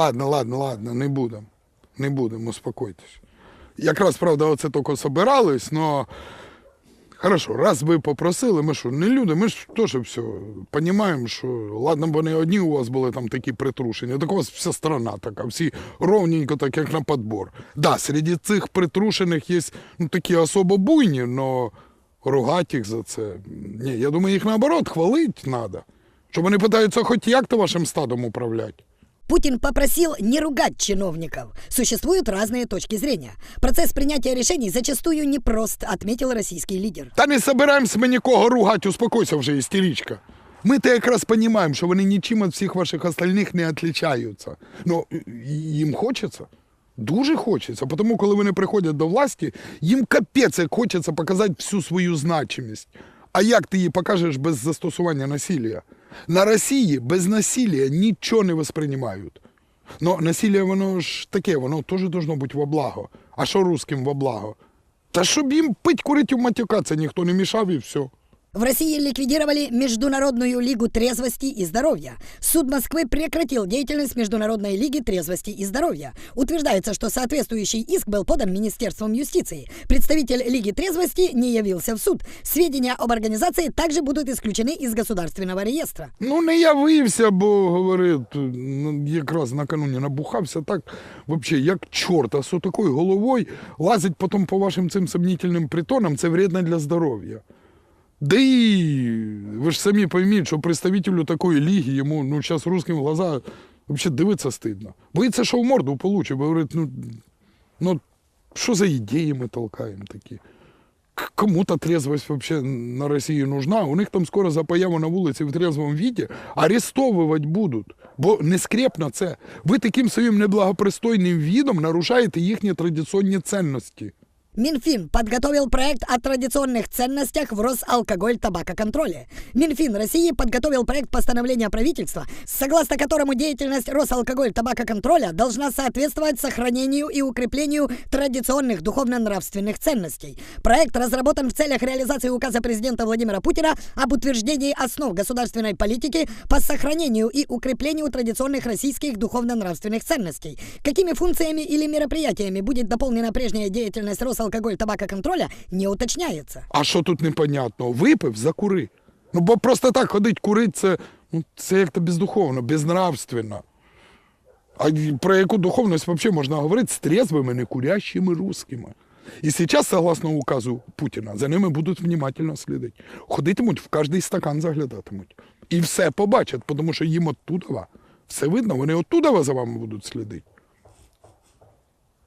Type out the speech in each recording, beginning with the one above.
ладно, ладно, ладно, не будемо. Не будемо, успокойтесь. Якраз, правда, оце тільки собирались, но хорошо, раз ви попросили, ми що, не люди, ми ж теж все розуміємо, що ладно б вони одні у вас були там такі притрушені, так у вас вся страна така, всі ровненько, так як на подбор. Да, серед цих притрушених є ну, такі особо буйні, но ругати їх за це. Ні, я думаю, їх наоборот хвалити треба. Щоб вони питаються, хоч як то вашим стадом управляти. Путин попросил не ругать чиновников. Существуют разные точки зрения. Процесс принятия решений зачастую непрост, отметил российский лидер. Та не собираємось ми нікого ругати, успокойся вже, істеричка. Ми то якраз розуміємо, що вони нічим від всіх ваших остальних не відрізняються. Ну, їм хочеться. Дуже хочеться. Тому, коли вони приходять до власті, їм капець як хочеться показати всю свою значимість. А як ти її покажеш без застосування насилля? На Росії без насилля нічого не восприймають. Но насилля, воно ж таке, воно теж должно бути во благо. А що русським во благо? Та щоб їм пить, курить і матюкатися ніхто не мішав і все. В России ликвидировали Международную лигу трезвости и здоровья. Суд Москвы прекратил деятельность Международной лиги трезвости и здоровья. Утверждается, что соответствующий иск был подан Министерством юстиции. Представитель Лиги трезвости не явился в суд. Сведения об организации также будут исключены из государственного реестра. Ну, не явився, бо говорить, ну, якраз накануні набухався так, взагалі, як чорт, а з такою головою лазить потім по вашим цим сомнительним притонам, це вредно для здоров'я. Да і ви ж самі пойміть, що представителю такої ліги йому ну, зараз русским в глаза взагалі дивитися стидно. Боїться, що в морду получить, говорить, ну, ну що за ідеї ми толкаємо такі? Кому-то трезвость вообще на Росії нужна. У них там скоро за появу на вулиці в трезвому віді арестовувати будуть. Бо нескрепно це. Ви таким своїм неблагопристойним відом нарушаєте їхні традиційні цінності. Минфин подготовил проект о традиционных ценностях в Росалкоголь-табакоконтроле. Минфин России подготовил проект постановления правительства, согласно которому деятельность Росалкоголь-табакоконтроля должна соответствовать сохранению и укреплению традиционных духовно-нравственных ценностей. Проект разработан в целях реализации указа президента Владимира Путина об утверждении основ государственной политики по сохранению и укреплению традиционных российских духовно-нравственных ценностей. Какими функциями или мероприятиями будет дополнена прежняя деятельность Росалкоголь-табакоконтроля, не уточняется. А що тут непонятно? Випив, закури. Ну, бо просто так ходить курить, це, ну, це як-то бездуховно, безнравственно. А про яку духовність взагалі можна говорити з трезвими, некурящими русскими. І зараз, согласно указу Путіна, за ними будуть внимательно слідити. Ходитимуть в кожний стакан заглядатимуть. І все побачать, тому що їм оттуда все видно, вони оттуда за вами будуть слідити.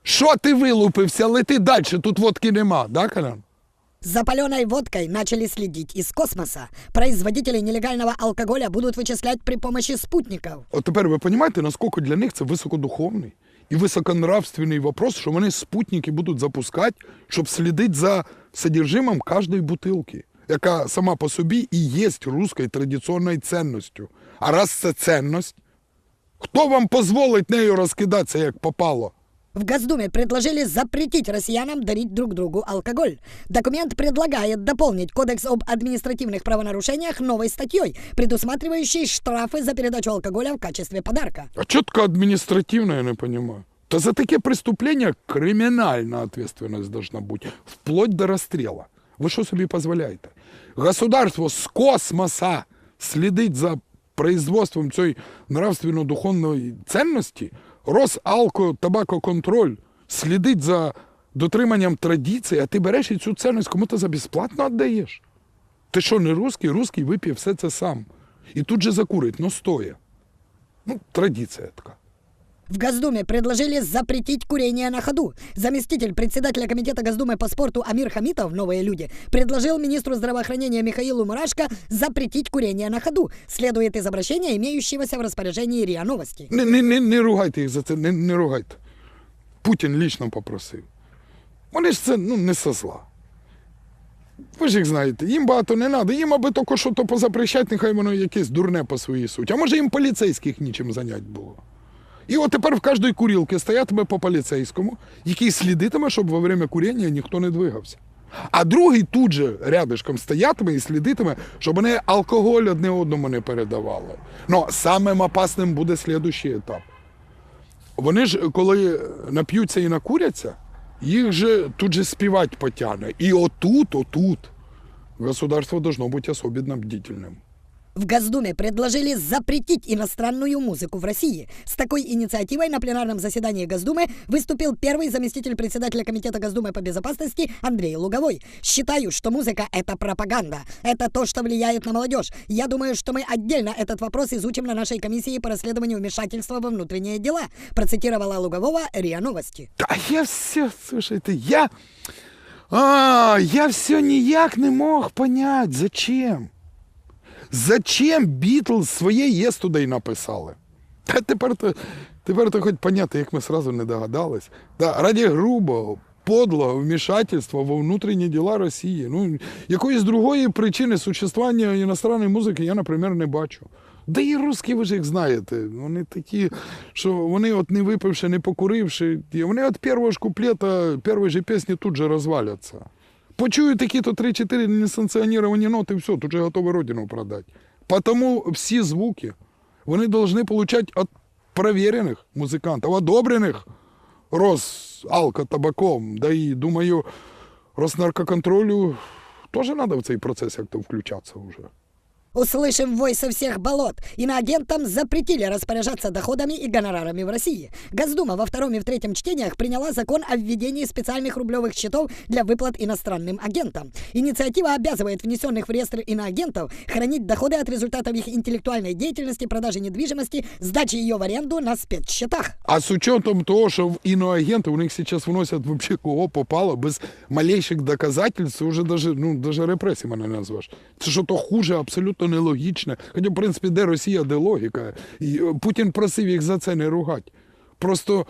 Що ти вилупився? Лети далі, тут водки нема, да, Колян? За паленой водкой начали следить из космоса. Производители нелегального алкоголя будут вычислять при помощи спутников. От тепер ви розумієте, наскільки для них це високодуховний і високонравственний вопрос, що вони спутники будуть запускати, щоб слідити за содержимим кожної бутилки, яка сама по собі і є руською традиційною цінністю. А раз це цінність, хто вам дозволить нею розкидатися, як попало? В Госдуме предложили запретить россиянам дарить друг другу алкоголь. Документ предлагает дополнить Кодекс об административных правонарушениях новой статьей, предусматривающей штрафы за передачу алкоголя в качестве подарка. А чітко адміністративне, я не розумію. Та за таке преступлення кримінальна ответственность должна бути, вплоть до розстрілу. Ви що собі дозволяєте? Государство з космоса слідить за производством цієї нравственно-духовної цінності, Росалко-табакоконтроль слідить за дотриманням традицій, а ти береш і цю цінність кому-то за безплатно віддаєш. Ти що, не русський? Русський вип'є все це сам. І тут же закурить, но стоя. Ну, традиція така. В Госдуме предложили запретить курение на ходу. Заместитель председателя Комитета Госдумы по спорту Амир Хамитов, новые люди, предложил министру здравоохранения Михаилу Мурашко запретить курение на ходу. Следует из обращения, имеющегося в распоряжении РИА Новости. Не, не, не, не ругайте їх за це, не, не ругайте. Путін лічно попросив. Вони ж це ну, не со зла. Ви ж їх знаєте, їм багато не треба, їм аби тільки що то позапрещать, нехай воно якесь дурне по своїй суті. А може їм поліцейських нічим зайняти було. І от тепер в кожній курілці стоятиме по поліцейському, який слідитиме, щоб во время куріння ніхто не двигався. А другий тут же рядишком стоятиме і слідитиме, щоб вони алкоголь одне одному не передавали. Ну, самим опасним буде слідущий етап. Вони ж, коли нап'ються і накуряться, їх же тут же співати потягне. І отут, отут государство должно бути особенно бдительным. В Госдуме предложили запретить иностранную музыку в России. С такой инициативой на пленарном заседании Госдумы выступил первый заместитель председателя Комитета Госдумы по безопасности Андрей Луговой. Считаю, что музыка — это пропаганда. Это то, что влияет на молодежь. Я думаю, что мы отдельно этот вопрос изучим на нашей комиссии по расследованию вмешательства во внутренние дела, процитировала Лугового РИА Новости. Та я все, слушайте, я. А, я все ніяк не мог понять, зачем? Зачем Бітлз своє єс туди й написали? Та тепер то, тепер то хоч поняти, як ми сразу не догадались. Та, раді грубого, подлого вмішательства во внутрішні діла Росії. Ну, якоїсь другої причини существування іностранної музики я, наприклад, не бачу. Да і русські, ви ж їх знаєте, вони такі, що вони от не випивши, не покуривши, вони от першого ж куплета, першої же пісні тут же розваляться. Почують такі-то 3-4 несанкціоновані ноти, все, тут же готові родину продати. Потому всі звуки вони повинні отримати від перевірених музикантів, одобрених Росалкотабаком. Да і, думаю, Роснаркоконтролю теж треба в цей процес як-то включатися вже. Услышим вой со всех болот. Иноагентам запретили распоряжаться доходами и гонорарами в России. Госдума во втором и в третьем чтениях приняла закон о введении специальных рублевых счетов для выплат иностранным агентам. Инициатива обязывает внесенных в реестр иноагентов хранить доходы от результатов их интеллектуальной деятельности, продажи недвижимости, сдачи ее в аренду на спецсчетах. А з учетом того, що в іноагенти у них зараз вносять вообще кого попало, без малейших доказательств, уже даже, ну, даже репресіями не назвеш. Це що то хуже, абсолютно нелогічне. Хоча, в принципі, де Росія, де логіка. І е, Путін просив їх за це не ругати. Просто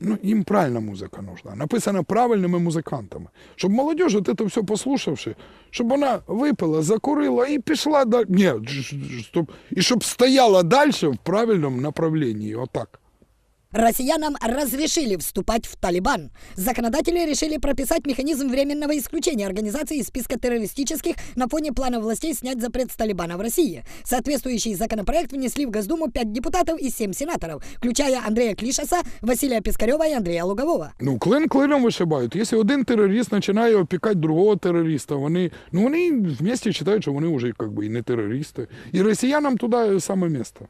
ну, їм правильна музика нужна, написана правильними музикантами. Щоб молодіж, от це все послухавши, щоб вона випила, закурила і пішла далі. Ні, щоб, і щоб стояла далі в правильному направленні. Отак. Россиянам разрешили вступать в Талибан. Законодатели решили прописать механизм временного исключения организации из списка террористических на фоне плана властей снять запрет с Талибана в России. Соответствующий законопроект внесли в Госдуму 5 депутатов и 7 сенаторов, включая Андрея Клишаса, Василия Пискарева и Андрея Лугового. Ну, клин клином вишибають. Якщо один терорист починає опікати другого терориста, вони, ну, вони вместе вважають, що вони вже как би, і не терористи. І росіянам туди саме місце.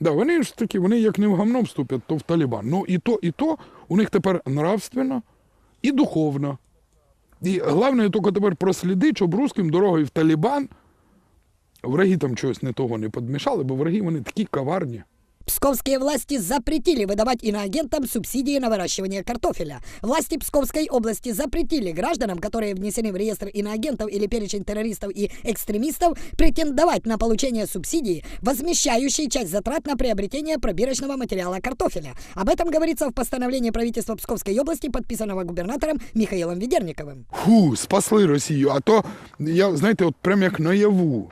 Да, вони ж такі, вони як не в гамно вступять, то в Талібан. Ну і то, і то у них тепер нравственно і духовно. І головне тільки тепер прослідити, щоб русським дорогою в Талібан враги там чогось не того не підмішали, бо враги вони такі коварні. Псковские власти запретили выдавать иноагентам субсидии на выращивание картофеля. Власти Псковской области запретили гражданам, которые внесены в реестр иноагентов или перечень террористов и экстремистов, претендовать на получение субсидии, возмещающей часть затрат на приобретение пробирочного материала картофеля. Об этом говорится в постановлении правительства Псковской области, подписанного губернатором Михаилом Ведерниковым. Фу, спасли Росію. А то я, знаєте, от прям як наяву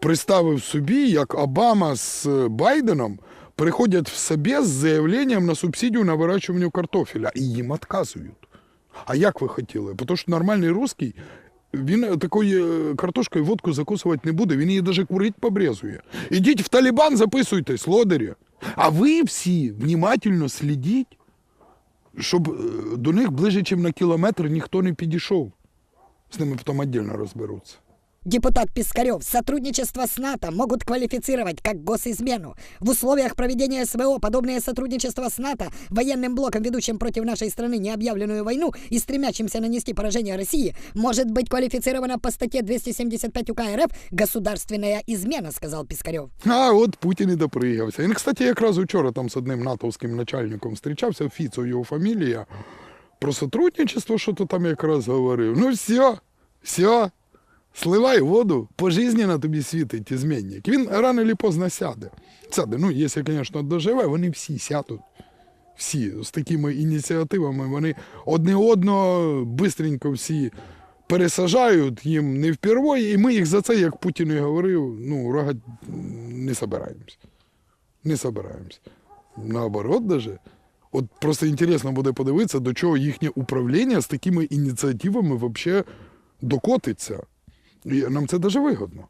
представив собі, як Обама з е, Байденом приходять в собі з заявленням на субсидію на вирощування картофеля. І їм відказують. А як ви хотіли? Тому що нормальний русський, він такою е, картошкою водку закусувати не буде, він її навіть курить побрезує. Ідіть в Талібан, записуйтесь, лодері. А ви всі внимательно слідіть, щоб е, до них ближче, ніж на кілометр, ніхто не підійшов. З ними потім віддільно розберуться. Депутат Пискарев, сотрудничество с НАТО могут квалифицировать как госизмену. В условиях проведения СВО подобное сотрудничество с НАТО, военным блоком, ведущим против нашей страны необъявленную войну и стремящимся нанести поражение России, может быть квалифицировано по статье 275 УК РФ «Государственная измена», сказал Пискарев. А от Путін і допригався. Він, кстати, якраз вчора там з одним натовським начальником зустрічався, Фіцо його фамілія. Про сотрудничество, що то там якраз говорив. Ну все, все, сливай воду, пожизненно тобі світить ізменник. Він рано чи поздно сяде. Сяде, ну, якщо, звісно, доживе, вони всі сядуть. Всі з такими ініціативами вони одне одного бистренько всі пересажають їм не впервой, і ми їх за це, як Путін і говорив, ну, рогать не собираємось. Не собираємось. Наоборот, даже. От просто інтересно буде подивитися, до чого їхнє управління з такими ініціативами взагалі докотиться. І нам це дуже вигодно.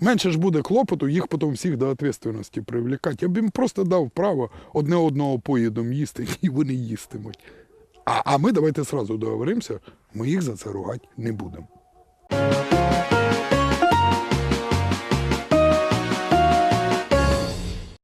Менше ж буде клопоту, їх потім всіх до відповідальності привлікати. Я б їм просто дав право одне одного поїдом їсти, і вони їстимуть. А, а ми давайте сразу договоримося, ми їх за це ругати не будемо.